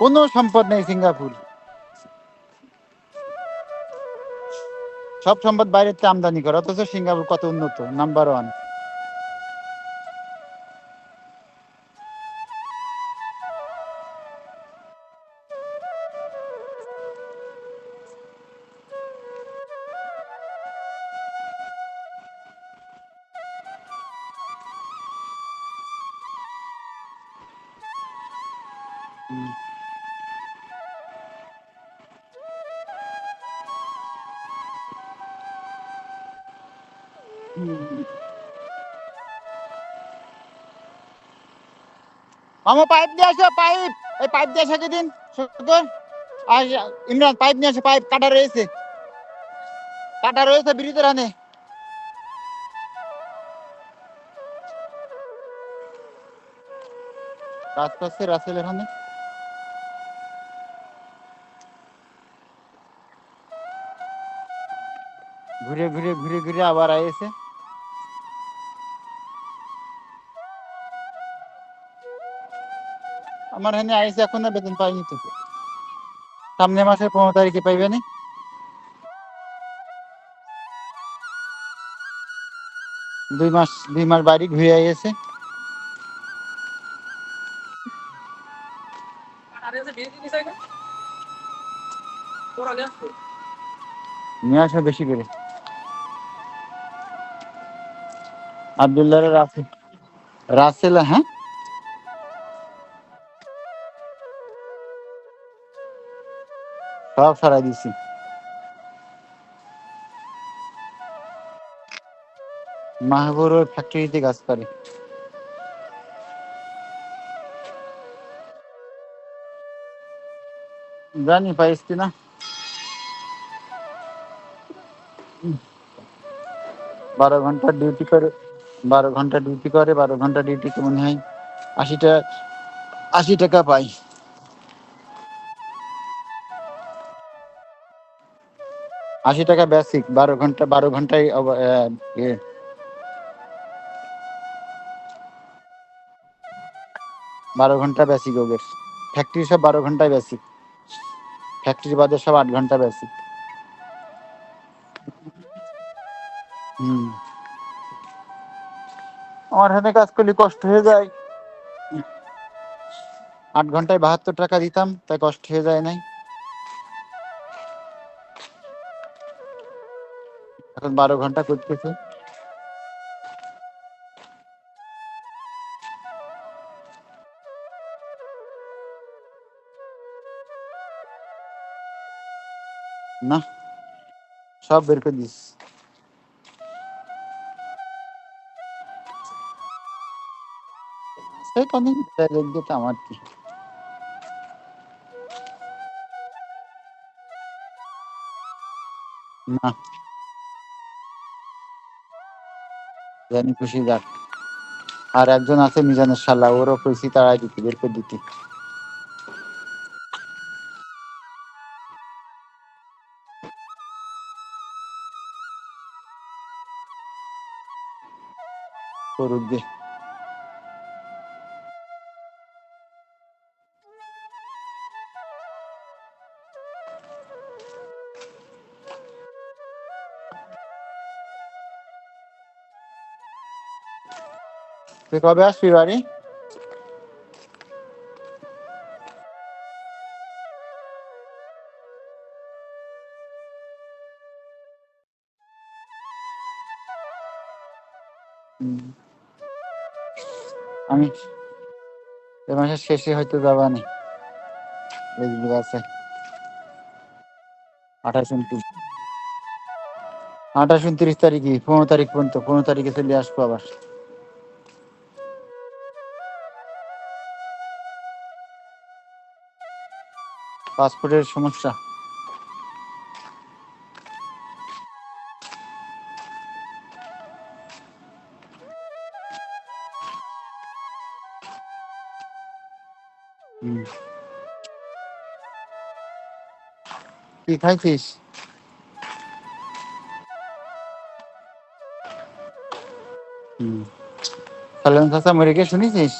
কোনো সম্পদ নেই সিঙ্গাপুর। সব সম্পদ বাইরের থেকে আমদানি করে, অথচ সিঙ্গাপুর কত উন্নত নাম্বার ওয়ান মামা, পাইপ নিয়ে আসো, পাইপ। এই পাইপ দিয়ে আসো দিন আর ইমরান, পাইপ নিয়ে আসো, পাইপ। কাটা রয়েছে। কাটা রয়েছে ব্রিজের হানে কাজ করছে রাসেলের হানে ঘুরে ঘুরে ঘুরে ঘুরে আবার আইছে। আমার হানে আইছে এখনও বেতন পাইনি তো। সামনে মাসের পনেরো তারিখে পাইবে না? দুই মাস দুই মাস বাড়ি ঘুরে আইছে নিয়ে আসো বেশি করে। আবদুল্লাহ রাসেল। রাসেল হ্যাঁ? সব সারাই দিছি। মাহবুর ফ্যাক্টরিতে কাজ করে। জানি পাইস না? বারো ঘণ্টা ডিউটি করে, বারো ঘণ্টা ডিউটি করে, বারো ঘণ্টা ডিউটিতে মনে হয় আশি টাকা আশি টাকা পাই। আশি টাকা বেসিক বারো ঘণ্টা, বারো ঘন্টায় বারো ঘণ্টা বেসিক ওদের ফ্যাক্টরি সব বারো ঘন্টায় বেসিক ফ্যাক্টরি বাদে সব আট ঘণ্টা বেসিক হুম। আমার হাতে কাজ করলে কষ্ট হয়ে যায়। আট ঘন্টায় বাহাত্তর টাকা দিতাম, তাই কষ্ট হয়ে যায় নাই। এখন বারো ঘণ্টা করতেছে। না সব বের করে দিস। আমার কি? না। জানি খুশি যাক। আর একজন আছে মিজানের শালা, ওরও কইছি তাড়াই দিতে, বের করে দিতে। করুক দে। তুই কবে আসবি বাড়ি? আমি এ মাসের শেষে হয়তো যাবা নি। দেখবি আছে। আঠাশ উনত্রিশ। আঠাশ উনত্রিশ তারিখে পনেরো তারিখ পর্যন্ত, পনেরো তারিখে চলে আসব আবার। পাসপোর্টের সমস্যা। কি খাইছিস? হুম। সালেম চাচা মরে গিয়ে শুনেছিস?